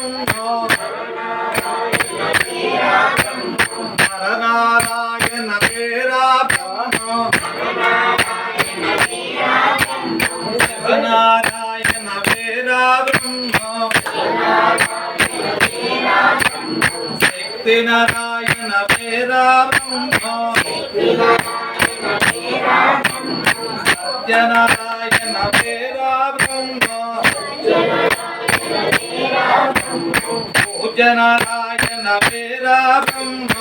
బ్రహ్మో వేరా బ్రహ్మో. నారాయణ వేరా సత్యనారాయణ నారాయణ మేరా బ్రహ్మ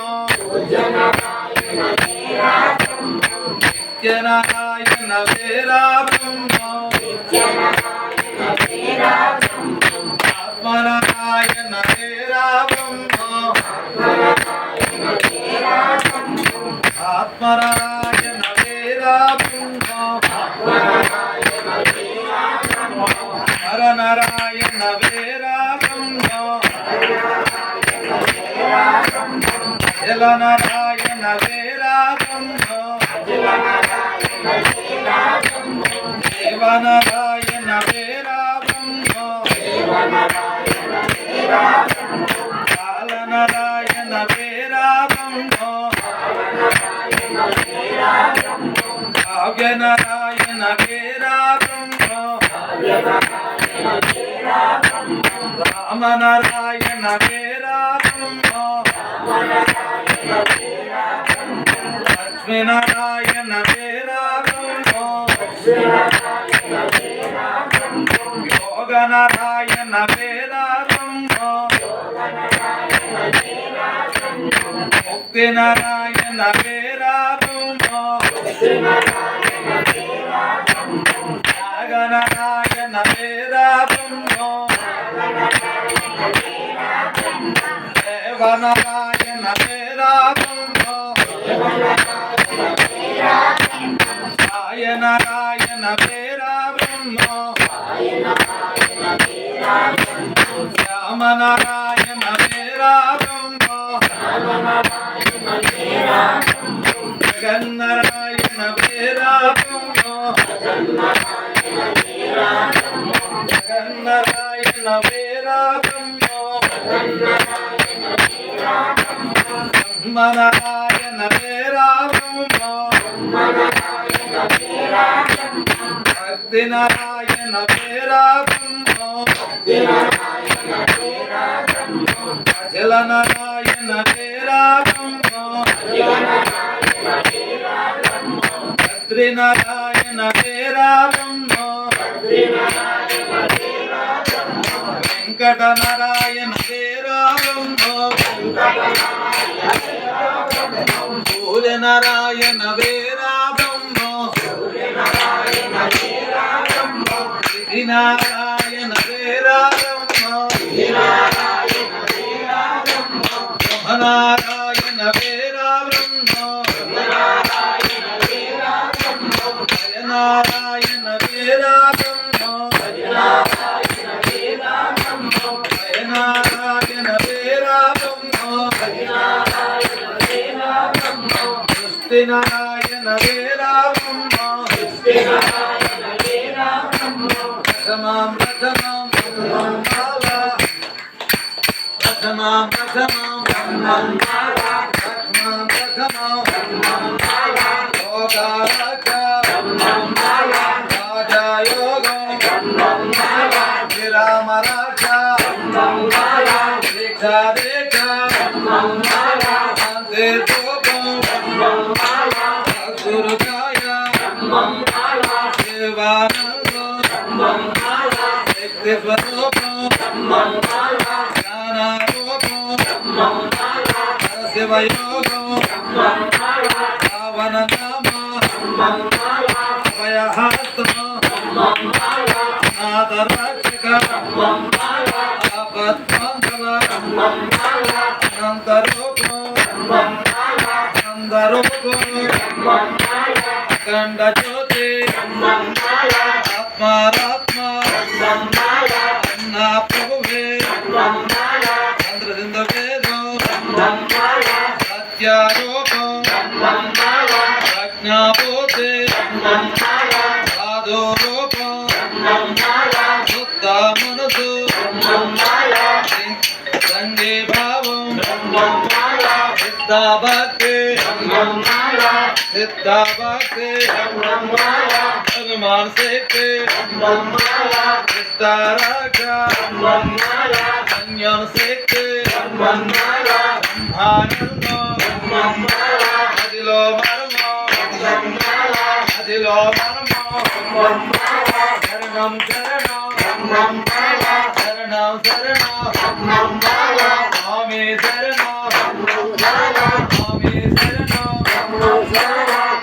నిత్య నారాయణ మేరా బ్రహ్మ ఆత్మనారాయణ మేరా బ్రహ్మ ఆత్మనారాయణ వేరా బ్రహ్మో హరనారాయణ వేరా జలనారాయణ వేరా బ్రహ్మో దేవనారాయణ వేరా బ్రహ్మో కాలనారాయణ వేరా బ్రహ్మో కావ్యనారాయణ వేరా బ్రహ్మో రామనారాయణ నారాయణ బ్రహ్మో లక్ష్మీనారాయణ వేరా బ్రహ్మో యోగనారాయణ వేరా బ్రహ్మో ముక్తినారాయణ వేరా బ్రహ్మో నాగనారాయణ వేరా దేవనారాయణ వేరా బ్రహ్మో. సాయనారాయణ వేరా బ్రహ్మో శ్యామనారాయణ వేరా జగన్నారాయణ వేరా బ్రహ్మో బ్రహ్మనారాయణ వేరా బ్రహ్మో భక్తినారాయణ వేరా బ్రహ్మో అచలనారాయణ వేరా బ్రహ్మో బద్రీనారాయణ వేరా బ్రహ్మో వెంకటనారాయణ వేరా బ్రహ్మో సూర్యనారాయణ వేరా బ్రహ్మో శ్రీనారాయణ వేరా బ్రహ్మో బ్రహ్మనారాయణ వేరా బ్రహ్మో నారాయణ సృష్టి నారాయణ వేరా బ్రహ్మో ప్రథమాం ప్రథమాం బ్రహ్మం బాలా ప్రథమాం ప్రథమాం బ్రహ్మం బాలా ప్రథమాం ప్రథమాం బ్రహ్మం బాలా యోగారాజ బ్రహ్మం బాలా రాజయోగం బ్రహ్మం బాలా విరామ రాజ బ్రహ్మం బాలా దీక్ష దీక్ష బ్రహ్మం బాలా శాంతి రక్షక బ్రహ్మం బాలా ఆపద్బాంధవ బ్రహ్మం బాలా అనంతరూపం బ్రహ్మం బాలా నందరూపం బ్రహ్మం బాలా అఖండ జ్యోతి బ్రహ్మం బాలా ఆత్మారాత్మ చంద్రదిందవేదో సత్యారోపం ప్రజ్ఞాపోతే సాధోరూపం శుద్ధ మనసు సంగే భావం సిద్ధ భక్తి సిద్ధ భక్తి Mimar Sete Rabbana Istaraka Rabbana Sanyan Sete Rabbana Brahmanallah Rabbana Adilo Varma Rabbana Adilo Varma Rabbana Karanam Karanam Rabbana